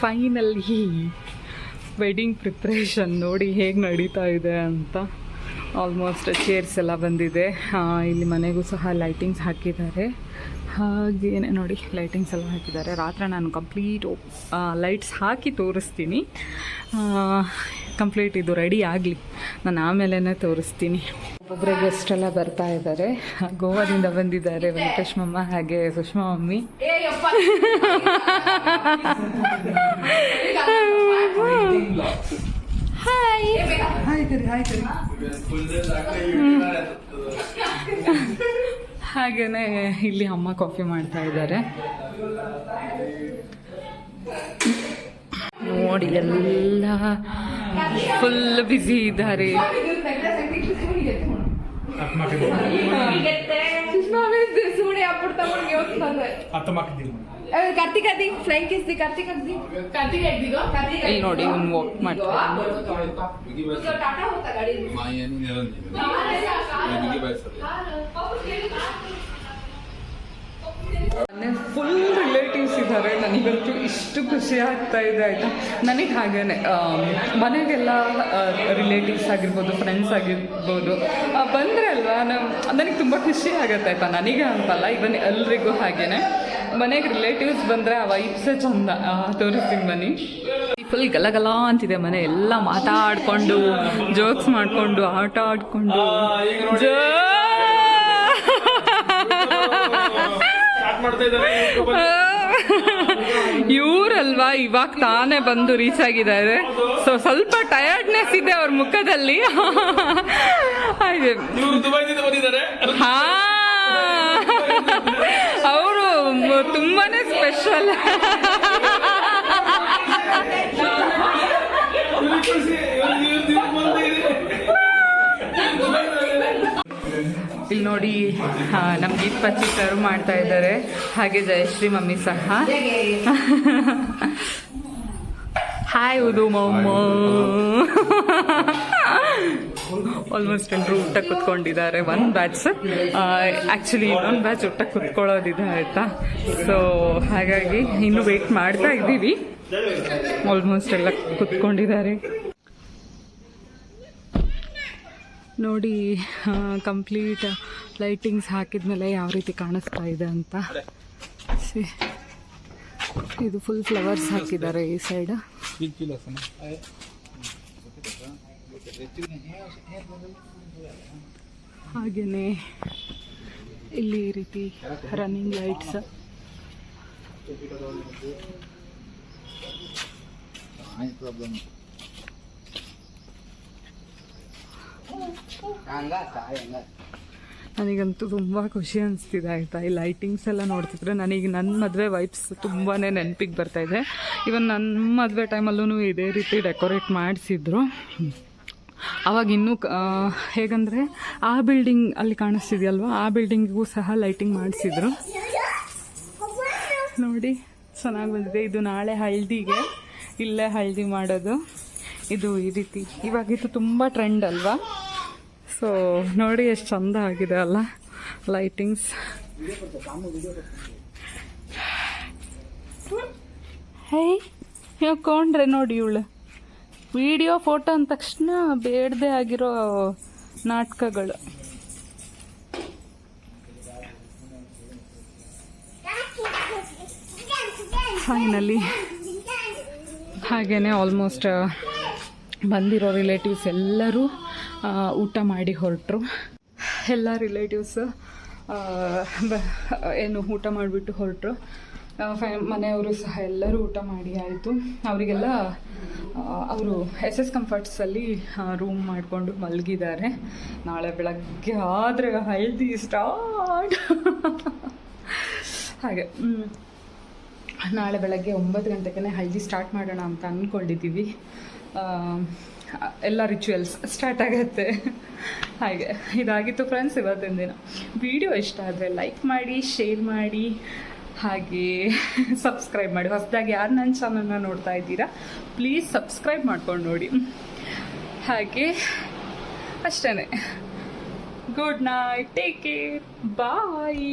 Finally wedding preparation ನೋಡಿ ಹೇಗೆ ನಡೀತಾ ಇದೆ ಅಂತ ಆಲ್ಮೋಸ್ಟ್ ಚೇರ್ಸ್ ಎಲ್ಲ ಬಂದಿದೆ. ಇಲ್ಲಿ ಮನೆಗೂ ಸಹ ಲೈಟಿಂಗ್ಸ್ ಹಾಕಿದ್ದಾರೆ. ಹಾಗೇನೆ ನೋಡಿ ಲೈಟಿಂಗ್ಸ್ ಎಲ್ಲ ಹಾಕಿದ್ದಾರೆ. ರಾತ್ರಿ ನಾನು ಕಂಪ್ಲೀಟ್ ಲೈಟ್ಸ್ ಹಾಕಿ ತೋರಿಸ್ತೀನಿ. ಕಂಪ್ಲೀಟ್ ಇದು ರೆಡಿ ಆಗಲಿ. ನಾನು ಆಮೇಲೆ ತೋರಿಸ್ತೀನಿ. ಒಬ್ಬೊಬ್ಬರೇ ಗೆಸ್ಟ್ ಎಲ್ಲ ಬರ್ತಾ ಇದ್ದಾರೆ. ಗೋವಾದಿಂದ ಬಂದಿದ್ದಾರೆ ವೆಂಕಟೇಶ್ ಮಮ್ಮ ಹಾಗೆ ಸುಷ್ಮಾ ಮಮ್ಮಿ. ಹಾಯ್ ಹಾಗೇನೆ ಇಲ್ಲಿ ಅಮ್ಮ ಕಾಫಿ ಮಾಡ್ತಾ ಇದ್ದಾರೆ. ನೋಡಿ ಎಲ್ಲ ಫುಲ್ ಬ್ಯುಸಿ ಇದ್ದಾರೆ. ಕಾರ್ತಿಕ್ ಅದಿ ಫ್ಲೈಂಗ್ ಕಿಸ್ ದಿ ಕಾರ್ತಿಕ್ ಅದಿ ಕಾರ್ತಿಕ್ ಎದ್ದಿಗೋ ಕಾರ್ತಿಕ್ ಇಲ್ಲಿ ನೋಡಿ ಇವ್ನು ವಾಕ್ ಮಾಡ್ತಾ ಟಾಟಾ ಹೋಗ್ತಾ ಗಾಡಿ ಮಾಯನಿ ನಿರಂಜನ ನಿನಗೆ ಬಯಸಲ್ಲ ಫುಲ್ ರಿಲೇಟಿವ್ಸ್ ಇದ್ದಾರೆ. ನನಗಂತೂ ಇಷ್ಟು ಖುಷಿ ಆಗ್ತಾ ಇದೆ ಆಯಿತಾ? ನನಗೆ ಹಾಗೇನೆ ಮನೆಗೆಲ್ಲ ರಿಲೇಟಿವ್ಸ್ ಆಗಿರ್ಬೋದು ಫ್ರೆಂಡ್ಸ್ ಆಗಿರ್ಬೋದು ಬಂದರೆ ಅಲ್ವಾ ನನಗೆ ತುಂಬ ಖುಷಿ ಆಗುತ್ತೆ ಆಯಿತಾ? ನನಗೆ ಅಂತಲ್ಲ ಇವನ್ ಎಲ್ರಿಗೂ ಹಾಗೇನೆ. ಮನೆಗೆ ರಿಲೇಟಿವ್ಸ್ ಬಂದರೆ ಆ ವೈಬ್ಸೇ ಚಂದ. ತೋರಿಸ್ತೀನಿ ಬನ್ನಿ. ಫುಲ್ ಗಲಗಲ ಅಂತಿದೆ ಮನೆ ಎಲ್ಲ ಮಾತಾಡ್ಕೊಂಡು ಜೋಕ್ಸ್ ಮಾಡ್ಕೊಂಡು ಆಟ ಆಡ್ಕೊಂಡು. ಜೋ ಇವರಲ್ವಾ? ಇವಾಗ ತಾನೇ ಬಂದು ರೀಚ್ ಆಗಿದ್ದಾರೆ. ಸೊ ಸ್ವಲ್ಪ ಟಯರ್ಡ್ನೆಸ್ ಇದೆ ಅವ್ರ ಮುಖದಲ್ಲಿ. ಹಾ. ಅವರು ತುಂಬಾನೇ ಸ್ಪೆಷಲ್ ಇಲ್ಲಿ ನೋಡಿ ನಮ್ಗೆ ಪಚ್ಚಿ ಸರ್ವ್ ಮಾಡ್ತಾ ಇದ್ದಾರೆ. ಹಾಗೆ ಜಯಶ್ರೀ ಮಮ್ಮಿ ಸಹ. ಹಾಯ್ ಉದು ಮಮ್ಮ. ಆಲ್ಮೋಸ್ಟ್ ಎಲ್ಲರೂ ಊಟ ಕುತ್ಕೊಂಡಿದ್ದಾರೆ, ಒಂದು ಬ್ಯಾಚ್ ಆ್ಯಕ್ಚುಲಿ ಇನ್ನೊಂದು ಬ್ಯಾಚ್ ಊಟ ಕುತ್ಕೊಳ್ಳೋದಿದೆ ಆಯಿತಾ? ಸೊ ಹಾಗಾಗಿ ಇನ್ನು ವೆಯ್ಟ್ ಮಾಡ್ತಾ ಇದ್ದೀವಿ. ಆಲ್ಮೋಸ್ಟ್ ಎಲ್ಲ ಕುತ್ಕೊಂಡಿದ್ದಾರೆ. ನೋಡಿ ಕಂಪ್ಲೀಟ್ ಲೈಟಿಂಗ್ಸ್ ಹಾಕಿದ ಮೇಲೆ ಯಾವ ರೀತಿ ಕಾಣಿಸ್ತಾ ಇದೆ ಅಂತ. ಸಿ, ಇದು ಫುಲ್ ಫ್ಲವರ್ಸ್ ಹಾಕಿದ್ದಾರೆ ಈ ಸೈಡ್ ಹಾಗೆಯೇ ಇಲ್ಲಿ ಈ ರೀತಿ ರನ್ನಿಂಗ್ ಲೈಟ್ಸ್ ನನಗಂತೂ ತುಂಬ ಖುಷಿ ಅನಿಸ್ತಿದೆ ಆಯಿತಾ? ಈ ಲೈಟಿಂಗ್ಸ್ ಎಲ್ಲ ನೋಡ್ತಿದ್ರೆ ನನಗೆ ನನ್ನ ಮದುವೆ ವೈಬ್ಸ್ ತುಂಬಾ ನೆನಪಿಗೆ ಬರ್ತಾ ಇದೆ. ಇವನ್ ನನ್ನ ಮದುವೆ ಟೈಮಲ್ಲೂ ಇದೇ ರೀತಿ ಡೆಕೋರೇಟ್ ಮಾಡಿಸಿದ್ರು. ಅವಾಗ ಇನ್ನೂ ಹೇಗಂದರೆ ಆ, ಬಿಲ್ಡಿಂಗ್ ಅಲ್ಲಿ ಕಾಣಿಸ್ತಿದೆಯಲ್ವ? ಆ ಬಿಲ್ಡಿಂಗಿಗೂ ಸಹ ಲೈಟಿಂಗ್ ಮಾಡಿಸಿದ್ರು. ನೋಡಿ ಚೆನ್ನಾಗಿ ಬಂದಿದೆ. ಇದು ನಾಳೆ ಹಳದಿಗೆ ಇಲ್ಲೇ ಹಳದಿ ಮಾಡೋದು. ಇದು ಈ ರೀತಿ. ಇವಾಗ ಇದು ತುಂಬ ಟ್ರೆಂಡ್ ಅಲ್ವಾ? ಸೊ ನೋಡಿ ಎಷ್ಟು ಚಂದ ಆಗಿದೆ ಅಲ್ಲ ಲೈಟಿಂಗ್ಸ್ ಹೇ ಕೊಂಡ್ರೆ ನೋಡಿ ಇವಳು. ವಿಡಿಯೋ ಫೋಟೋ ಅಂದ ತಕ್ಷಣ ಬೇಡದೆ ಆಗಿರೋ ನಾಟಕಗಳು. ಫೈನಲಿ ಹಾಗೆಯೇ ಆಲ್ಮೋಸ್ಟ್ ಬಂದಿರೋ ರಿಲೇಟಿವ್ಸ್ ಎಲ್ಲರೂ ಊಟ ಮಾಡಿ ಹೊರಟರು. ಎಲ್ಲ ರಿಲೇಟಿವ್ಸ್ ಏನು ಊಟ ಮಾಡಿಬಿಟ್ಟು ಹೊರಟರು. ಫ್ಯಾ, ಮನೆಯವರು ಸಹ ಎಲ್ಲರೂ ಊಟ ಮಾಡಿ ಆಯಿತು. ಅವರಿಗೆಲ್ಲ ಅವರು ಎಸ್ ಎಸ್ ಕಂಫರ್ಟ್ಸಲ್ಲಿ ರೂಮ್ ಮಾಡಿಕೊಂಡು ಮಲಗಿದ್ದಾರೆ. ನಾಳೆ ಬೆಳಗ್ಗೆ ಆದರೆ ಹಲ್ದಿ ಸ್ಟಾರ್ಟ್ ಹಾಗೆ ನಾಳೆ ಬೆಳಗ್ಗೆ ಒಂಬತ್ತು ಗಂಟೆಗೆ ಹಲ್ದಿ ಸ್ಟಾರ್ಟ್ ಮಾಡೋಣ ಅಂತ ಅಂದ್ಕೊಂಡಿದ್ದೀವಿ ಎಲ್ಲ ರಿಚುವಲ್ಸ್ ಸ್ಟಾರ್ಟ್ ಆಗುತ್ತೆ. ಹಾಗೆ, ಇದಾಗಿತ್ತು ಫ್ರೆಂಡ್ಸ್ ಇವತ್ತಿನ ದಿನ. ವಿಡಿಯೋ ಇಷ್ಟ ಆದರೆ ಲೈಕ್ ಮಾಡಿ ಶೇರ್ ಮಾಡಿ, ಹಾಗೆ ಸಬ್ಸ್ಕ್ರೈಬ್ ಮಾಡಿ. ಹೊಸದಾಗಿ ಯಾರು ನನ್ನ ಚಾನಲ್ನ ನೋಡ್ತಾ ಇದ್ದೀರಾ ಪ್ಲೀಸ್ ಸಬ್ಸ್ಕ್ರೈಬ್ ಮಾಡ್ಕೊಂಡು ನೋಡಿ. ಹಾಗೆ ಅಷ್ಟೇ good night take care bye